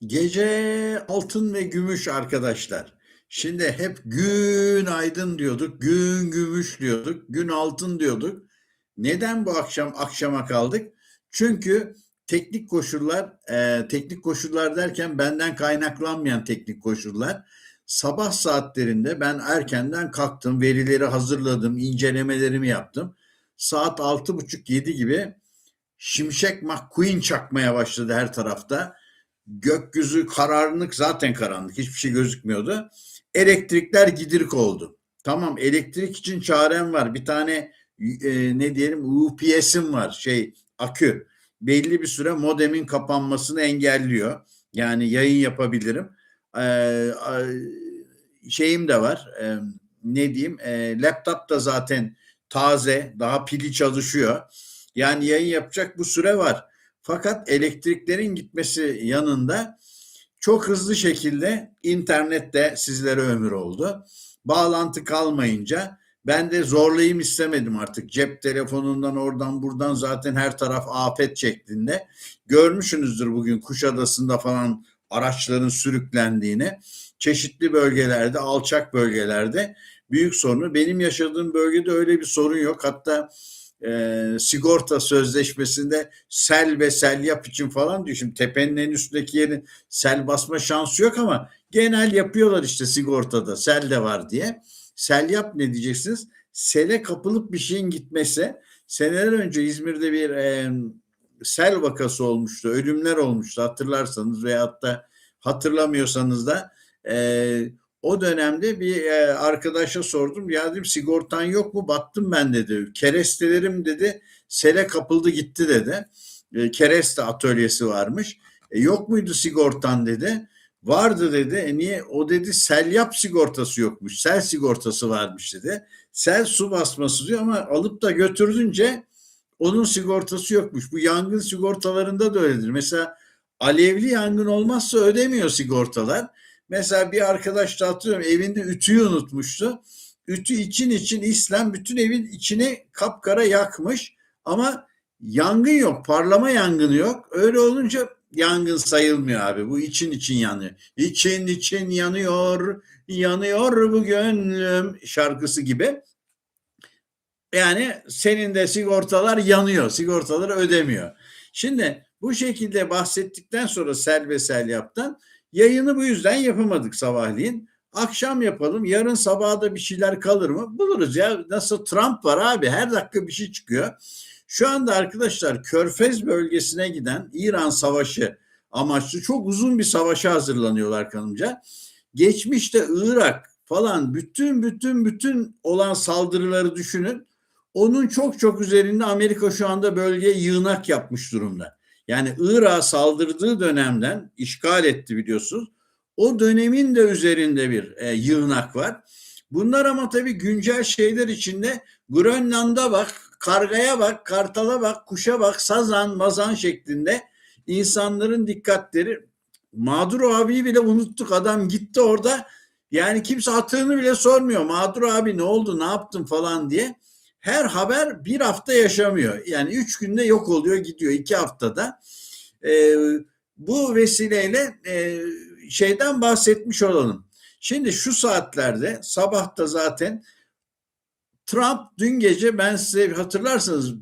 Gece altın ve gümüş arkadaşlar. Şimdi hep gün aydın diyorduk, gün gümüş diyorduk, gün altın diyorduk. Neden bu akşam akşama kaldık? Çünkü teknik koşullar, e, teknik koşullar derken benden kaynaklanmayan teknik koşullar. Sabah saatlerinde ben erkenden kalktım, verileri hazırladım, incelemelerimi yaptım. Saat altı buçuk yedi gibi Şimşek McQueen çakmaya başladı her tarafta gökyüzü karanlık zaten karanlık hiçbir şey gözükmüyordu. Elektrikler gidirik oldu. Tamam elektrik için çarem var. Bir tane e, ne diyelim UPS'im var şey akü. Belli bir süre modemin kapanmasını engelliyor. Yani yayın yapabilirim. Ee, şeyim de var. E, ne diyeyim? E, laptop da zaten taze. Daha pili çalışıyor. Yani yayın yapacak bu süre var fakat elektriklerin gitmesi yanında çok hızlı şekilde internette sizlere ömür oldu. Bağlantı kalmayınca ben de zorlayayım istemedim artık. Cep telefonundan oradan buradan zaten her taraf afet şeklinde. Görmüşsünüzdür bugün Kuşadası'nda falan araçların sürüklendiğini. Çeşitli bölgelerde, alçak bölgelerde büyük sorunu. Benim yaşadığım bölgede öyle bir sorun yok. Hatta e, sigorta sözleşmesinde sel ve sel yap için falan diyor. Şimdi tepenin en üstündeki yerin sel basma şansı yok ama genel yapıyorlar işte sigortada sel de var diye. Sel yap ne diyeceksiniz? Sele kapılıp bir şeyin gitmesi. Seneler önce İzmir'de bir e, sel vakası olmuştu. Ölümler olmuştu hatırlarsanız veyahut da hatırlamıyorsanız da e, o dönemde bir e, arkadaşa sordum. Ya dedim sigortan yok mu? Battım ben dedi. Kerestelerim dedi sele kapıldı gitti dedi. E, kereste atölyesi varmış. E, yok muydu sigortan dedi. Vardı dedi. E niye? O dedi sel yap sigortası yokmuş. Sel sigortası varmış dedi. Sel su basması diyor ama alıp da götürdünce onun sigortası yokmuş. Bu yangın sigortalarında da öyledir. Mesela alevli yangın olmazsa ödemiyor sigortalar. Mesela bir arkadaş da atıyorum evinde ütüyü unutmuştu. Ütü için için İslam bütün evin içini kapkara yakmış ama yangın yok, parlama yangını yok. Öyle olunca yangın sayılmıyor abi. Bu için için yanıyor. İçin için yanıyor, yanıyor bu gönlüm şarkısı gibi. Yani senin de sigortalar yanıyor. Sigortaları ödemiyor. Şimdi bu şekilde bahsettikten sonra sel ve sel yaptan Yayını bu yüzden yapamadık sabahleyin. Akşam yapalım. Yarın sabaha da bir şeyler kalır mı? Buluruz ya. Nasıl Trump var abi. Her dakika bir şey çıkıyor. Şu anda arkadaşlar Körfez bölgesine giden İran savaşı amaçlı çok uzun bir savaşa hazırlanıyorlar kanımca. Geçmişte Irak falan bütün bütün bütün olan saldırıları düşünün. Onun çok çok üzerinde Amerika şu anda bölgeye yığınak yapmış durumda. Yani Irak'a saldırdığı dönemden işgal etti biliyorsunuz. O dönemin de üzerinde bir e, yığınak var. Bunlar ama tabii güncel şeyler içinde Grönland'a bak, kargaya bak, kartala bak, kuşa bak, sazan, mazan şeklinde insanların dikkatleri Mağdur abiyi bile unuttuk. Adam gitti orada. Yani kimse hatırını bile sormuyor. Mağdur abi ne oldu, ne yaptın falan diye her haber bir hafta yaşamıyor. Yani üç günde yok oluyor gidiyor iki haftada. E, bu vesileyle e, şeyden bahsetmiş olalım. Şimdi şu saatlerde sabahta zaten Trump dün gece ben size hatırlarsanız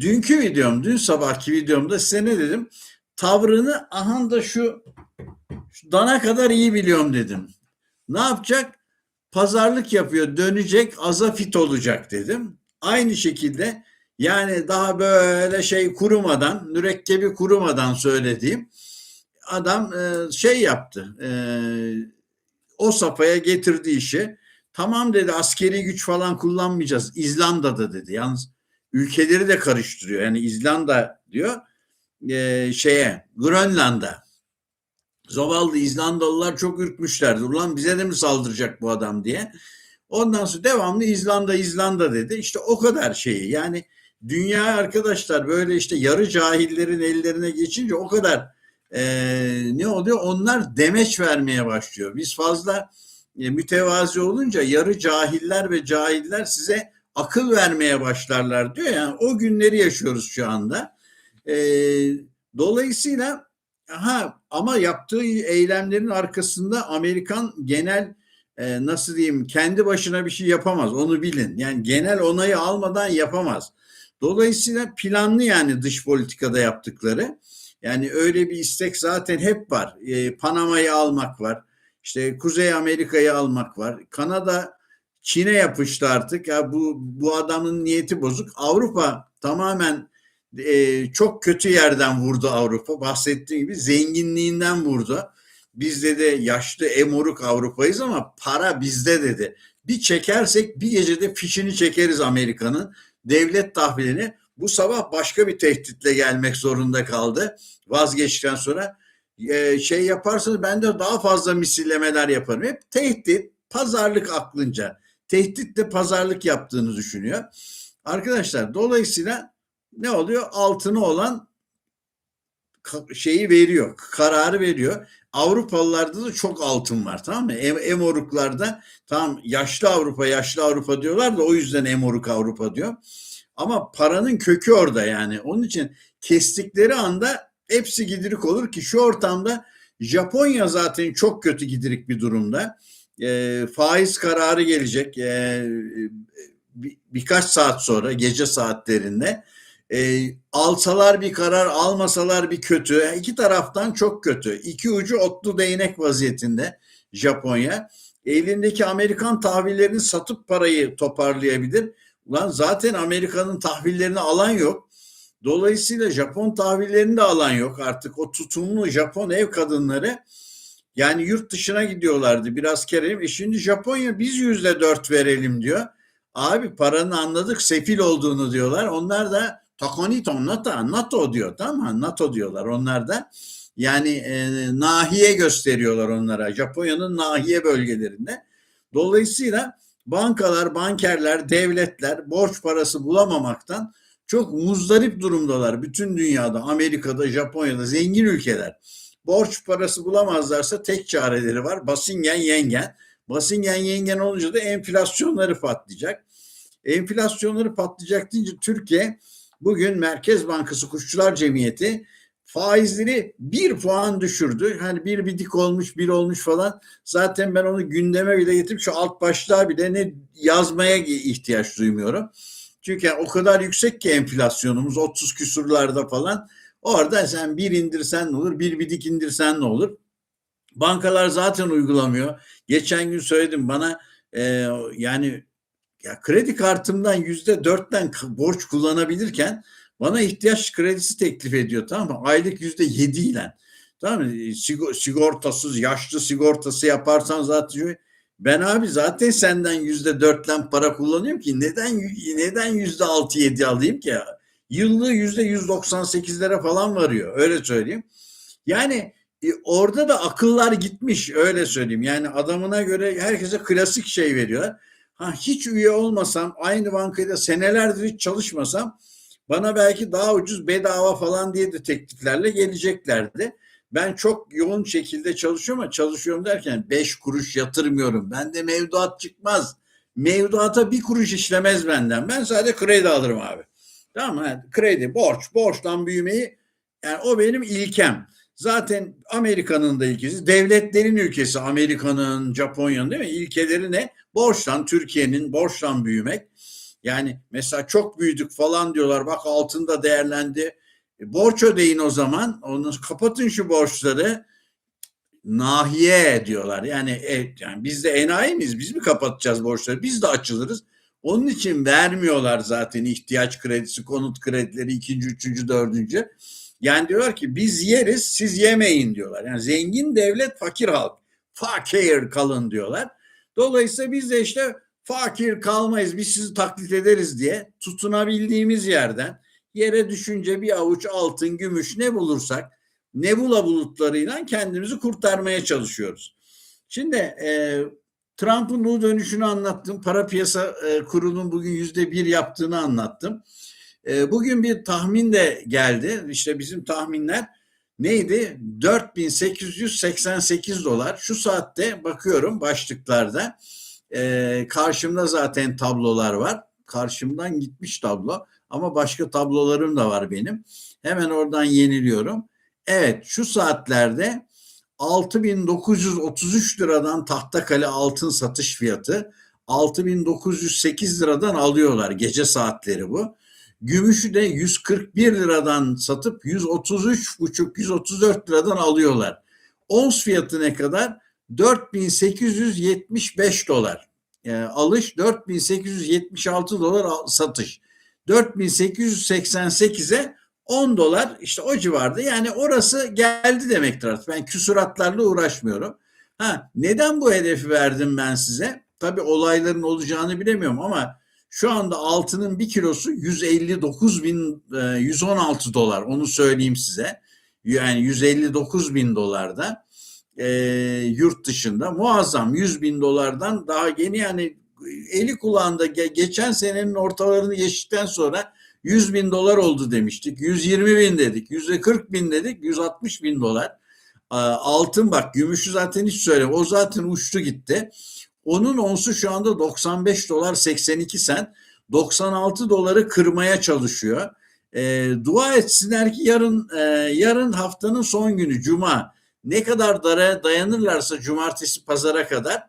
dünkü videom, dün sabahki videomda size ne dedim? Tavrını aha da şu, şu dana kadar iyi biliyorum dedim. Ne yapacak? Pazarlık yapıyor, dönecek, azafit olacak dedim. Aynı şekilde yani daha böyle şey kurumadan, mürekkebi kurumadan söylediğim adam e, şey yaptı. E, o safhaya getirdi işi. Tamam dedi askeri güç falan kullanmayacağız. İzlanda'da dedi. Yalnız ülkeleri de karıştırıyor. Yani İzlanda diyor e, şeye Grönland'a. Zavallı İzlandalılar çok ürkmüşlerdi. Ulan bize de mi saldıracak bu adam diye. Ondan sonra devamlı İzlanda İzlanda dedi. İşte o kadar şeyi yani dünya arkadaşlar böyle işte yarı cahillerin ellerine geçince o kadar e, ne oluyor? Onlar demeç vermeye başlıyor. Biz fazla e, mütevazi olunca yarı cahiller ve cahiller size akıl vermeye başlarlar diyor. Yani o günleri yaşıyoruz şu anda. E, dolayısıyla ha ama yaptığı eylemlerin arkasında Amerikan genel e, nasıl diyeyim kendi başına bir şey yapamaz. Onu bilin. Yani genel onayı almadan yapamaz. Dolayısıyla planlı yani dış politikada yaptıkları. Yani öyle bir istek zaten hep var. E, Panama'yı almak var. İşte Kuzey Amerika'yı almak var. Kanada Çin'e yapıştı artık. Ya bu bu adamın niyeti bozuk. Avrupa tamamen e, çok kötü yerden vurdu Avrupa. Bahsettiğim gibi zenginliğinden vurdu. Biz dedi yaşlı emoruk Avrupa'yız ama para bizde dedi. Bir çekersek bir gecede fişini çekeriz Amerika'nın devlet tahvilini. Bu sabah başka bir tehditle gelmek zorunda kaldı. Vazgeçtikten sonra e, şey yaparsanız ben de daha fazla misillemeler yaparım. Hep tehdit, pazarlık aklınca. Tehditle pazarlık yaptığını düşünüyor. Arkadaşlar dolayısıyla ne oluyor? Altını olan şeyi veriyor, kararı veriyor. Avrupalılarda da çok altın var tamam mı? Em, emoruklarda tam yaşlı Avrupa, yaşlı Avrupa diyorlar da o yüzden emoruk Avrupa diyor. Ama paranın kökü orada yani. Onun için kestikleri anda hepsi gidirik olur ki şu ortamda Japonya zaten çok kötü gidirik bir durumda. E, faiz kararı gelecek e, bir, birkaç saat sonra gece saatlerinde. E, alsalar bir karar, almasalar bir kötü. İki taraftan çok kötü. İki ucu otlu değnek vaziyetinde Japonya. Elindeki Amerikan tahvillerini satıp parayı toparlayabilir. Ulan zaten Amerika'nın tahvillerini alan yok. Dolayısıyla Japon tahvillerini de alan yok. Artık o tutumlu Japon ev kadınları yani yurt dışına gidiyorlardı biraz kerelim. E şimdi Japonya biz yüzde dört verelim diyor. Abi paranın anladık sefil olduğunu diyorlar. Onlar da Takonito NATO, NATO diyor tamam mı? NATO diyorlar onlar da. Yani e, nahiye gösteriyorlar onlara. Japonya'nın nahiye bölgelerinde. Dolayısıyla bankalar, bankerler, devletler borç parası bulamamaktan çok muzdarip durumdalar. Bütün dünyada, Amerika'da, Japonya'da zengin ülkeler. Borç parası bulamazlarsa tek çareleri var. Basingen yengen. Basingen yengen olunca da enflasyonları patlayacak. Enflasyonları patlayacak deyince Türkiye bugün Merkez Bankası Kuşçular Cemiyeti faizleri bir puan düşürdü. Hani bir bidik olmuş, bir olmuş falan. Zaten ben onu gündeme bile getirip şu alt başlığa bile ne yazmaya ihtiyaç duymuyorum. Çünkü o kadar yüksek ki enflasyonumuz 30 küsurlarda falan. Orada sen bir indirsen ne olur, bir bidik indirsen ne olur? Bankalar zaten uygulamıyor. Geçen gün söyledim bana e, yani ya kredi kartımdan yüzde dörtten borç kullanabilirken bana ihtiyaç kredisi teklif ediyor tamam mı? Aylık yüzde yedi ile. Tamam mı? Sigortasız, yaşlı sigortası yaparsan zaten ben abi zaten senden yüzde dörtten para kullanıyorum ki neden neden yüzde altı yedi alayım ki? Yıllığı yüzde yüz doksan sekizlere falan varıyor. Öyle söyleyeyim. Yani e, orada da akıllar gitmiş öyle söyleyeyim. Yani adamına göre herkese klasik şey veriyorlar. Ha hiç üye olmasam, aynı bankada senelerdir hiç çalışmasam bana belki daha ucuz bedava falan diye de tekliflerle geleceklerdi. Ben çok yoğun şekilde çalışıyorum ama çalışıyorum derken beş kuruş yatırmıyorum. Bende mevduat çıkmaz. Mevduata bir kuruş işlemez benden. Ben sadece kredi alırım abi. Tamam mı? Kredi, borç, borçtan büyümeyi yani o benim ilkem. Zaten Amerika'nın da ilkesi, devletlerin ülkesi Amerika'nın, Japonya'nın değil mi? İlkeleri ne? Borçtan, Türkiye'nin borçtan büyümek. Yani mesela çok büyüdük falan diyorlar. Bak altında değerlendi. E, borç ödeyin o zaman. Onu kapatın şu borçları. Nahiye diyorlar. Yani, e, yani biz de enayi miyiz? Biz mi kapatacağız borçları? Biz de açılırız. Onun için vermiyorlar zaten ihtiyaç kredisi, konut kredileri ikinci, üçüncü, dördüncü. Yani diyorlar ki biz yeriz siz yemeyin diyorlar. Yani zengin devlet fakir halk. Fakir kalın diyorlar. Dolayısıyla biz de işte fakir kalmayız biz sizi taklit ederiz diye tutunabildiğimiz yerden yere düşünce bir avuç altın, gümüş ne bulursak nebula bulutlarıyla kendimizi kurtarmaya çalışıyoruz. Şimdi e, Trump'ın bu dönüşünü anlattım. Para piyasa e, kurunun bugün yüzde bir yaptığını anlattım. E, bugün bir tahmin de geldi. İşte bizim tahminler neydi? 4888 dolar. Şu saatte bakıyorum başlıklarda. E, karşımda zaten tablolar var. Karşımdan gitmiş tablo ama başka tablolarım da var benim. Hemen oradan yeniliyorum. Evet şu saatlerde 6933 liradan Tahtakale altın satış fiyatı 6908 liradan alıyorlar gece saatleri bu. Gümüşü de 141 liradan satıp 133,5 134 liradan alıyorlar. Ons fiyatı ne kadar? 4875 dolar. Yani alış 4876 dolar satış. 4888'e 10 dolar işte o civarda. Yani orası geldi demektir artık. Ben küsuratlarla uğraşmıyorum. Ha, neden bu hedefi verdim ben size? Tabii olayların olacağını bilemiyorum ama şu anda altının bir kilosu 159 bin 116 dolar onu söyleyeyim size. Yani 159 bin dolarda e, yurt dışında muazzam 100 bin dolardan daha yeni yani eli kulağında geçen senenin ortalarını geçtikten sonra 100 bin dolar oldu demiştik. 120 bin dedik. 140 bin dedik. 160 bin dolar. Altın bak gümüşü zaten hiç söyleme. O zaten uçtu gitti. Onun onsu şu anda 95 dolar 82 sen. 96 doları kırmaya çalışıyor. E, dua etsinler ki yarın e, yarın haftanın son günü cuma ne kadar dara dayanırlarsa cumartesi pazara kadar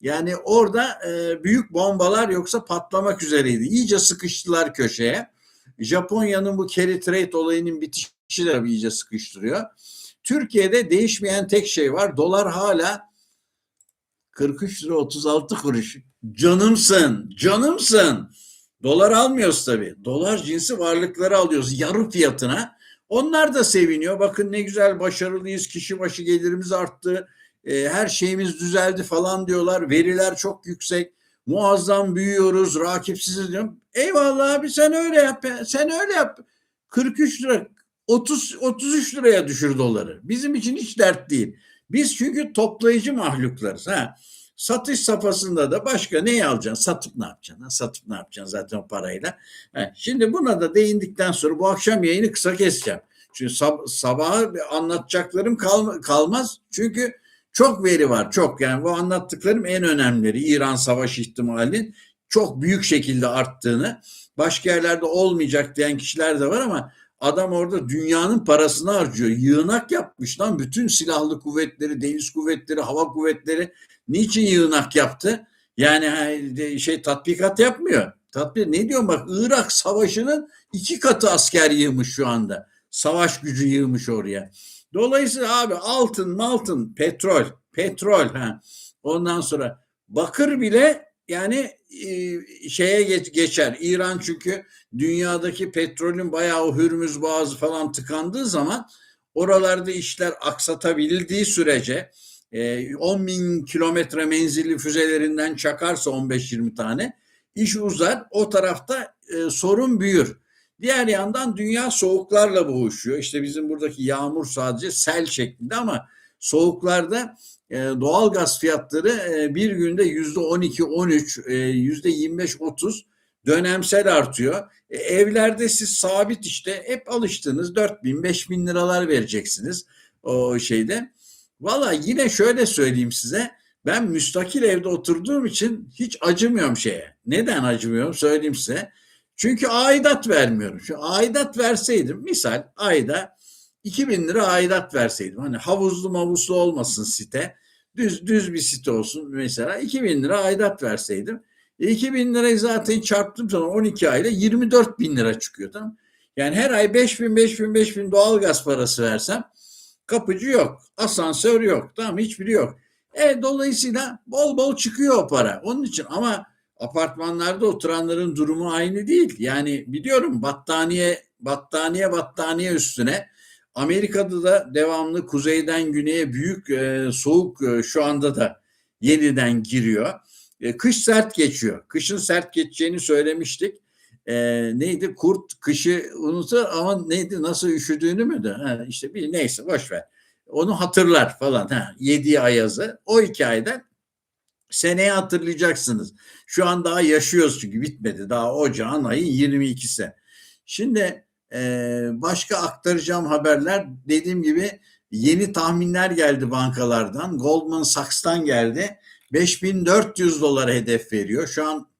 yani orada e, büyük bombalar yoksa patlamak üzereydi. İyice sıkıştılar köşeye. Japonya'nın bu carry trade olayının bitişi de iyice sıkıştırıyor. Türkiye'de değişmeyen tek şey var. Dolar hala 43 lira 36 kuruş. Canımsın, canımsın. Dolar almıyoruz tabii. Dolar cinsi varlıkları alıyoruz yarı fiyatına. Onlar da seviniyor. Bakın ne güzel başarılıyız. Kişi başı gelirimiz arttı. E, her şeyimiz düzeldi falan diyorlar. Veriler çok yüksek. Muazzam büyüyoruz. Rakipsiziz diyorum. Eyvallah abi sen öyle yap. Sen öyle yap. 43 lira 30 33 liraya düşür doları. Bizim için hiç dert değil. Biz çünkü toplayıcı mahluklarız. Ha. Satış safhasında da başka neyi alacaksın? Satıp ne yapacaksın? Satıp ne yapacaksın zaten o parayla? Ha. Şimdi buna da değindikten sonra bu akşam yayını kısa keseceğim. Çünkü sab sabaha anlatacaklarım kal kalmaz. Çünkü çok veri var çok yani bu anlattıklarım en önemlileri. İran savaş ihtimalinin çok büyük şekilde arttığını başka yerlerde olmayacak diyen kişiler de var ama Adam orada dünyanın parasını harcıyor. Yığınak yapmış lan bütün silahlı kuvvetleri, deniz kuvvetleri, hava kuvvetleri. Niçin yığınak yaptı? Yani şey tatbikat yapmıyor. Tatbik ne diyorum bak Irak savaşının iki katı asker yığmış şu anda. Savaş gücü yığmış oraya. Dolayısıyla abi altın, altın, petrol, petrol ha. Ondan sonra bakır bile yani e, şeye geç, geçer. İran çünkü dünyadaki petrolün bayağı Hürmüz Boğazı falan tıkandığı zaman oralarda işler aksatabildiği sürece 10 e, bin kilometre menzilli füzelerinden çakarsa 15-20 tane iş uzar. O tarafta e, sorun büyür. Diğer yandan dünya soğuklarla boğuşuyor. İşte bizim buradaki yağmur sadece sel şeklinde ama soğuklarda doğal gaz fiyatları e, bir günde yüzde 12, 13, e, yüzde 25, 30 dönemsel artıyor. E, evlerde siz sabit işte hep alıştınız 4 bin, 5 bin liralar vereceksiniz o şeyde. Valla yine şöyle söyleyeyim size. Ben müstakil evde oturduğum için hiç acımıyorum şeye. Neden acımıyorum söyleyeyim size. Çünkü aidat vermiyorum. Şu aidat verseydim misal ayda 2000 lira aidat verseydim. Hani havuzlu mavuzlu olmasın site. Düz düz bir site olsun mesela 2000 lira aidat verseydim. E 2000 lirayı zaten çarptım sonra 12 ayda 24 bin lira çıkıyor tamam. Yani her ay 5 bin 5 bin 5 bin doğalgaz parası versem kapıcı yok, asansör yok, tamam hiçbiri yok. E dolayısıyla bol bol çıkıyor o para. Onun için ama apartmanlarda oturanların durumu aynı değil. Yani biliyorum battaniye battaniye battaniye üstüne Amerika'da da devamlı kuzeyden güneye büyük e, soğuk e, şu anda da yeniden giriyor. E, kış sert geçiyor. Kışın sert geçeceğini söylemiştik. E, neydi? Kurt kışı unutur ama neydi? Nasıl üşüdüğünü mü de? Ha, işte bir neyse boş ver. Onu hatırlar falan. Ha, yediği ayazı. O hikayeden seneye hatırlayacaksınız. Şu an daha yaşıyoruz çünkü bitmedi. Daha ocağın ayın 22'si. Şimdi başka aktaracağım haberler dediğim gibi yeni tahminler geldi bankalardan. Goldman Sachs'tan geldi. 5400 dolar hedef veriyor. Şu an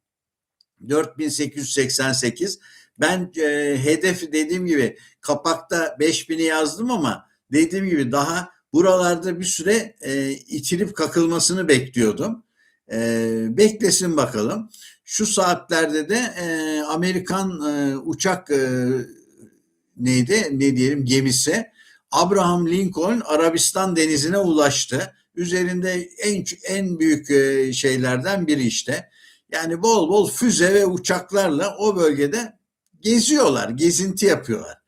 4888. Ben e, hedef dediğim gibi kapakta 5000'i yazdım ama dediğim gibi daha buralarda bir süre e, itilip kakılmasını bekliyordum. E, beklesin bakalım. Şu saatlerde de e, Amerikan e, uçak e, neydi ne diyelim gemisi Abraham Lincoln Arabistan denizine ulaştı. Üzerinde en en büyük e, şeylerden biri işte. Yani bol bol füze ve uçaklarla o bölgede geziyorlar, gezinti yapıyorlar.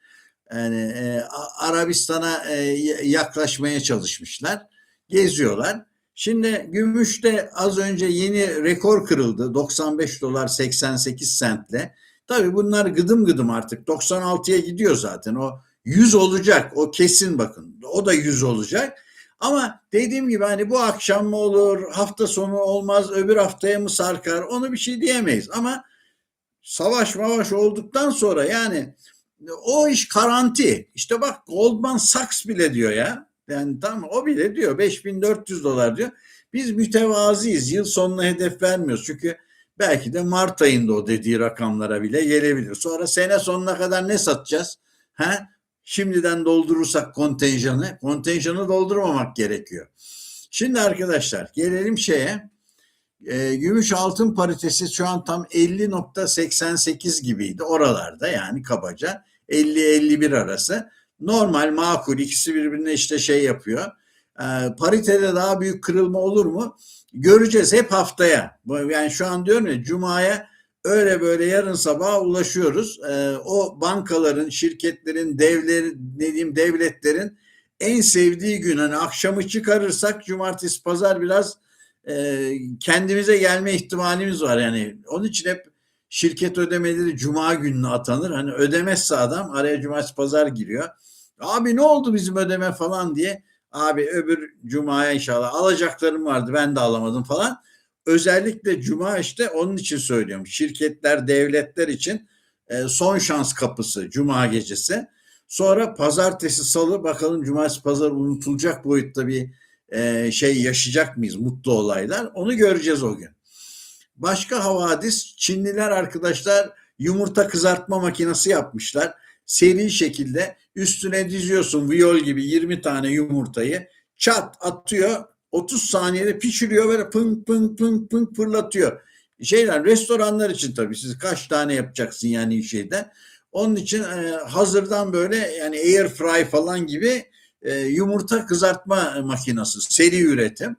Yani e, Arabistan'a e, yaklaşmaya çalışmışlar, geziyorlar. Şimdi gümüşte az önce yeni rekor kırıldı. 95 dolar 88 sentle. Tabii bunlar gıdım gıdım artık. 96'ya gidiyor zaten. O 100 olacak. O kesin bakın. O da 100 olacak. Ama dediğim gibi hani bu akşam mı olur, hafta sonu olmaz, öbür haftaya mı sarkar onu bir şey diyemeyiz. Ama savaş mavaş olduktan sonra yani o iş garanti. İşte bak Goldman Sachs bile diyor ya. Yani tam o bile diyor 5400 dolar diyor. Biz mütevaziyiz. Yıl sonuna hedef vermiyoruz. Çünkü belki de Mart ayında o dediği rakamlara bile gelebilir. Sonra sene sonuna kadar ne satacağız? Ha? Şimdiden doldurursak kontenjanı, kontenjanı doldurmamak gerekiyor. Şimdi arkadaşlar gelelim şeye. E, gümüş altın paritesi şu an tam 50.88 gibiydi oralarda yani kabaca 50-51 arası. Normal makul ikisi birbirine işte şey yapıyor. E, paritede daha büyük kırılma olur mu? Göreceğiz hep haftaya. Yani şu an diyorum ya Cuma'ya öyle böyle yarın sabah ulaşıyoruz. E, o bankaların, şirketlerin, devler, ne diyeyim devletlerin en sevdiği gün hani akşamı çıkarırsak cumartesi pazar biraz e, kendimize gelme ihtimalimiz var yani. Onun için hep şirket ödemeleri cuma gününe atanır. Hani ödemezse adam araya cumartesi pazar giriyor. Abi ne oldu bizim ödeme falan diye. Abi öbür cumaya inşallah alacaklarım vardı ben de alamadım falan. Özellikle cuma işte onun için söylüyorum. Şirketler, devletler için e, son şans kapısı cuma gecesi. Sonra pazartesi, salı bakalım cumartesi pazar unutulacak boyutta bir e, şey yaşayacak mıyız? Mutlu olaylar. Onu göreceğiz o gün. Başka havadis Çinliler arkadaşlar yumurta kızartma makinesi yapmışlar. Seri şekilde üstüne diziyorsun viyol gibi 20 tane yumurtayı çat atıyor 30 saniyede pişiriyor böyle pın pın pın pın fırlatıyor. Şeyler restoranlar için tabii siz kaç tane yapacaksın yani şeyde. Onun için e, hazırdan böyle yani air fry falan gibi e, yumurta kızartma makinesi seri üretim.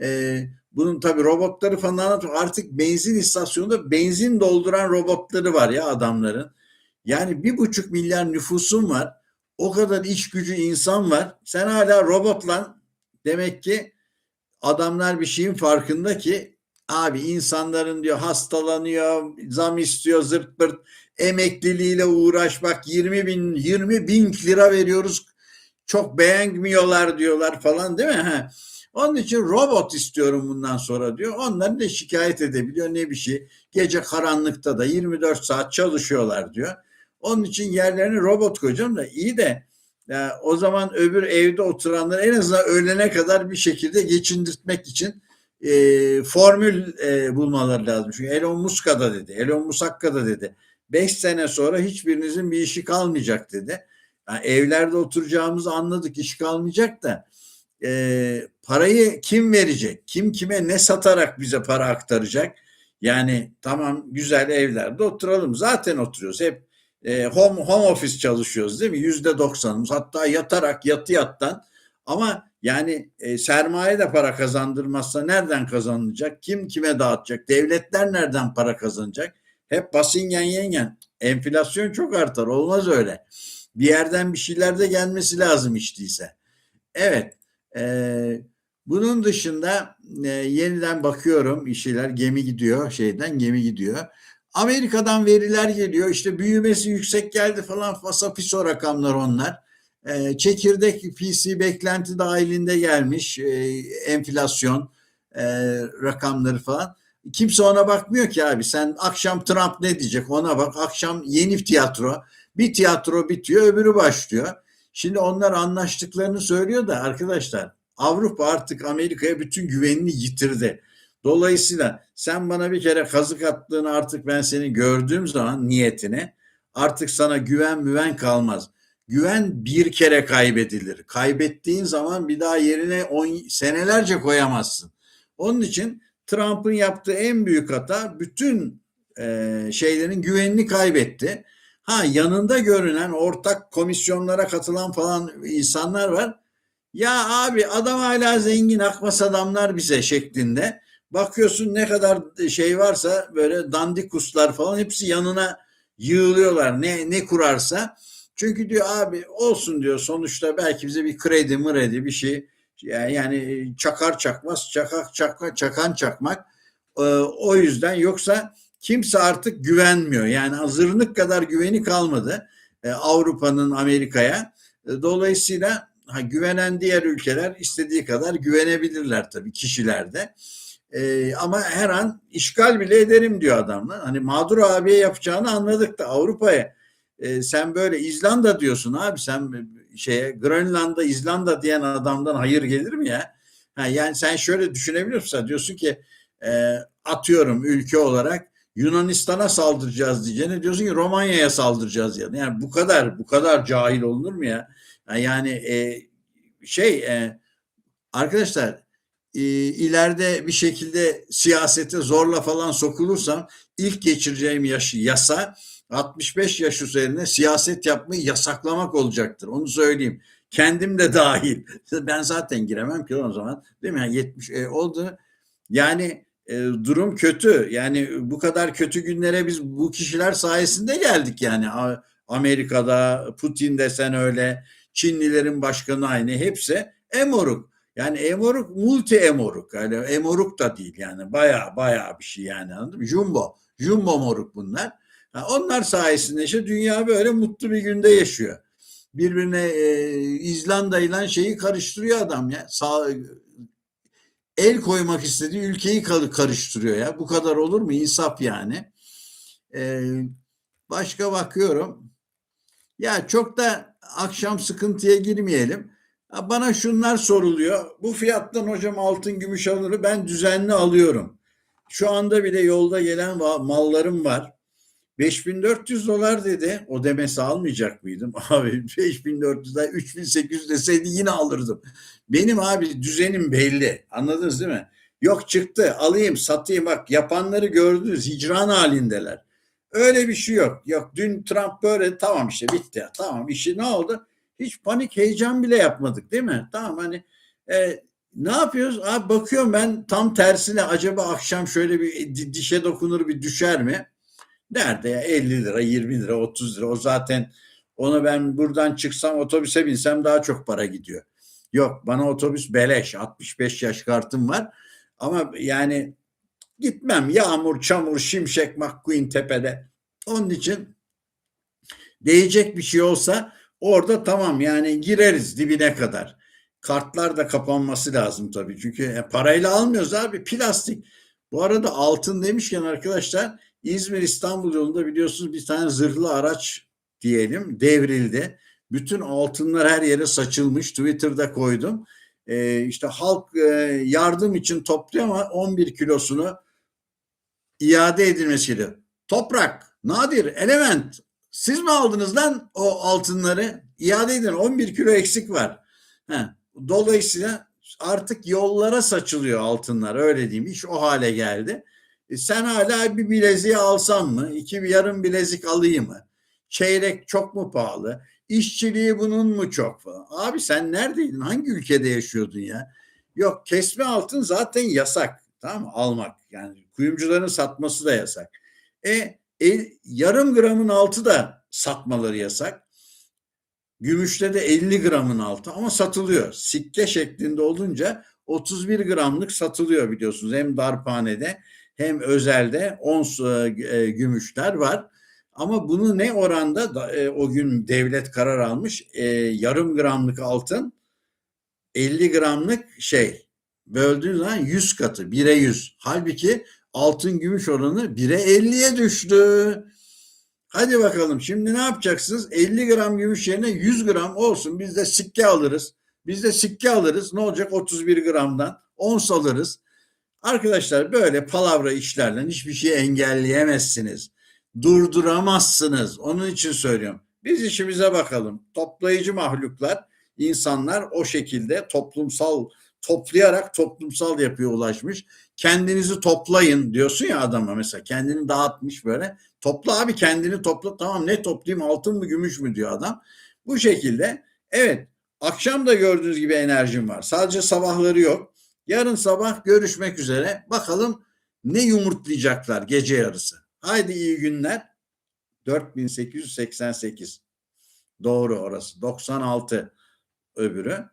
E, bunun tabi robotları falan artık benzin istasyonunda benzin dolduran robotları var ya adamların. Yani bir buçuk milyar nüfusun var. O kadar iş gücü insan var. Sen hala robotla demek ki adamlar bir şeyin farkında ki abi insanların diyor hastalanıyor, zam istiyor zırt pırt emekliliğiyle uğraş bak 20 bin 20 bin lira veriyoruz çok beğenmiyorlar diyorlar falan değil mi? Ha. Onun için robot istiyorum bundan sonra diyor. Onları da şikayet edebiliyor ne bir şey. Gece karanlıkta da 24 saat çalışıyorlar diyor. Onun için yerlerini robot koyacağım da iyi de ya o zaman öbür evde oturanları en azından öğlene kadar bir şekilde geçindirtmek için e, formül e, bulmaları lazım. Çünkü Elon Musk da dedi, Elon Musk da dedi. Beş sene sonra hiçbirinizin bir işi kalmayacak dedi. Yani evlerde oturacağımızı anladık, iş kalmayacak da e, parayı kim verecek? Kim kime ne satarak bize para aktaracak? Yani tamam güzel evlerde oturalım. Zaten oturuyoruz. Hep e, home, home office çalışıyoruz değil mi? Yüzde doksanımız hatta yatarak yatı yattan ama yani e, sermaye de para kazandırmazsa nereden kazanılacak? Kim kime dağıtacak? Devletler nereden para kazanacak? Hep basingen yengen. Enflasyon çok artar. Olmaz öyle. Bir yerden bir şeyler de gelmesi lazım işteyse. Evet. E, bunun dışında e, yeniden bakıyorum işler gemi gidiyor şeyden gemi gidiyor. Amerika'dan veriler geliyor. İşte büyümesi yüksek geldi falan fasafiso rakamlar onlar. E, çekirdek PC beklenti dahilinde gelmiş e, enflasyon e, rakamları falan. Kimse ona bakmıyor ki abi. Sen akşam Trump ne diyecek ona bak. Akşam yeni tiyatro. Bir tiyatro bitiyor öbürü başlıyor. Şimdi onlar anlaştıklarını söylüyor da arkadaşlar Avrupa artık Amerika'ya bütün güvenini yitirdi. Dolayısıyla sen bana bir kere kazık attığını artık ben seni gördüğüm zaman niyetini artık sana güven müven kalmaz. güven bir kere kaybedilir. Kaybettiğin zaman bir daha yerine on, senelerce koyamazsın. Onun için Trump'ın yaptığı en büyük hata bütün e, şeylerin güvenini kaybetti. Ha yanında görünen ortak komisyonlara katılan falan insanlar var. Ya abi adam hala zengin akmas adamlar bize şeklinde. Bakıyorsun ne kadar şey varsa böyle dandikuslar falan hepsi yanına yığılıyorlar ne ne kurarsa. Çünkü diyor abi olsun diyor. Sonuçta belki bize bir kredi mredi bir şey. Yani çakar çakmaz çakak çakma çakan çakmak. Ee, o yüzden yoksa kimse artık güvenmiyor. Yani zırnık kadar güveni kalmadı ee, Avrupa'nın Amerika'ya. Ee, dolayısıyla ha, güvenen diğer ülkeler istediği kadar güvenebilirler tabii kişilerde. Ee, ama her an işgal bile ederim diyor adamlar. Hani mağdur abiye yapacağını anladık da Avrupa'ya e, sen böyle İzlanda diyorsun abi sen şeye Grönland'a İzlanda diyen adamdan hayır gelir mi ya? Ha, yani sen şöyle düşünebiliyorsun diyorsun ki e, atıyorum ülke olarak Yunanistan'a saldıracağız diyeceğine diyorsun ki Romanya'ya saldıracağız yani. Yani bu kadar bu kadar cahil olunur mu ya? Yani e, şey e, arkadaşlar e, ileride bir şekilde siyasete zorla falan sokulursam ilk geçireceğim yaşı yasa 65 yaş üzerine siyaset yapmayı yasaklamak olacaktır. Onu söyleyeyim. Kendim de dahil. Ben zaten giremem ki o zaman. Değil mi? Yani 70 e, oldu. Yani e, durum kötü. Yani bu kadar kötü günlere biz bu kişiler sayesinde geldik yani. Amerika'da Putin desen öyle, Çinlilerin başkanı aynı hepsi emoruk. Yani emoruk multi emoruk. Yani emoruk da değil yani. Baya baya bir şey yani anladın mı? Jumbo. Jumbo moruk bunlar. onlar sayesinde işte dünya böyle mutlu bir günde yaşıyor. Birbirine e, İzlanda ile şeyi karıştırıyor adam ya. Sağ, el koymak istediği ülkeyi karıştırıyor ya. Bu kadar olur mu? İnsaf yani. E, başka bakıyorum. Ya çok da akşam sıkıntıya girmeyelim. Bana şunlar soruluyor. Bu fiyattan hocam altın gümüş alınır. Ben düzenli alıyorum. Şu anda bile yolda gelen mallarım var. 5400 dolar dedi. O demesi almayacak mıydım? Abi 5400'den 3800 deseydi yine alırdım. Benim abi düzenim belli. Anladınız değil mi? Yok çıktı alayım satayım bak yapanları gördünüz hicran halindeler. Öyle bir şey yok. Yok dün Trump böyle tamam işte bitti. Tamam işi ne oldu? Hiç panik heyecan bile yapmadık değil mi? Tamam hani e, ne yapıyoruz? Abi bakıyorum ben tam tersine acaba akşam şöyle bir dişe dokunur bir düşer mi? Nerede ya 50 lira 20 lira 30 lira o zaten onu ben buradan çıksam otobüse binsem daha çok para gidiyor. Yok bana otobüs beleş 65 yaş kartım var ama yani gitmem yağmur çamur şimşek McQueen tepede. Onun için değecek bir şey olsa orada tamam yani gireriz dibine kadar. Kartlar da kapanması lazım tabii. Çünkü e, parayla almıyoruz abi plastik. Bu arada altın demişken arkadaşlar İzmir İstanbul yolunda biliyorsunuz bir tane zırhlı araç diyelim devrildi. Bütün altınlar her yere saçılmış. Twitter'da koydum. Ee, işte halk e, yardım için topluyor ama 11 kilosunu iade edilmesi. Toprak, Nadir, Element siz mi aldınız lan o altınları? İade edin 11 kilo eksik var. He. Dolayısıyla artık yollara saçılıyor altınlar öyle diyeyim. İş o hale geldi. E sen hala bir bileziği alsam mı? İki yarım bilezik alayım mı? Çeyrek çok mu pahalı? İşçiliği bunun mu çok falan? Abi sen neredeydin? Hangi ülkede yaşıyordun ya? Yok kesme altın zaten yasak. Tamam mı? Almak. Yani kuyumcuların satması da yasak. E, e yarım gramın altı da satmaları yasak. Gümüşte de 50 gramın altı ama satılıyor. Sikke şeklinde olunca 31 gramlık satılıyor biliyorsunuz. Hem darphanede hem özelde ons e, e, gümüşler var. Ama bunu ne oranda da, e, o gün devlet karar almış e, yarım gramlık altın 50 gramlık şey böldüğün zaman 100 katı 1'e 100. Halbuki altın gümüş oranı 1'e 50'ye düştü. Hadi bakalım şimdi ne yapacaksınız? 50 gram gümüş yerine 100 gram olsun. Biz de sikke alırız. Biz de sikke alırız. Ne olacak 31 gramdan? Ons alırız. Arkadaşlar böyle palavra işlerle hiçbir şey engelleyemezsiniz. Durduramazsınız. Onun için söylüyorum. Biz işimize bakalım. Toplayıcı mahluklar, insanlar o şekilde toplumsal toplayarak toplumsal yapıya ulaşmış. Kendinizi toplayın diyorsun ya adama mesela kendini dağıtmış böyle. Topla abi kendini topla. Tamam ne toplayayım altın mı gümüş mü diyor adam. Bu şekilde evet akşam da gördüğünüz gibi enerjim var. Sadece sabahları yok. Yarın sabah görüşmek üzere. Bakalım ne yumurtlayacaklar gece yarısı. Haydi iyi günler. 4888. Doğru orası. 96 öbürü.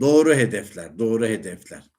Doğru hedefler, doğru hedefler.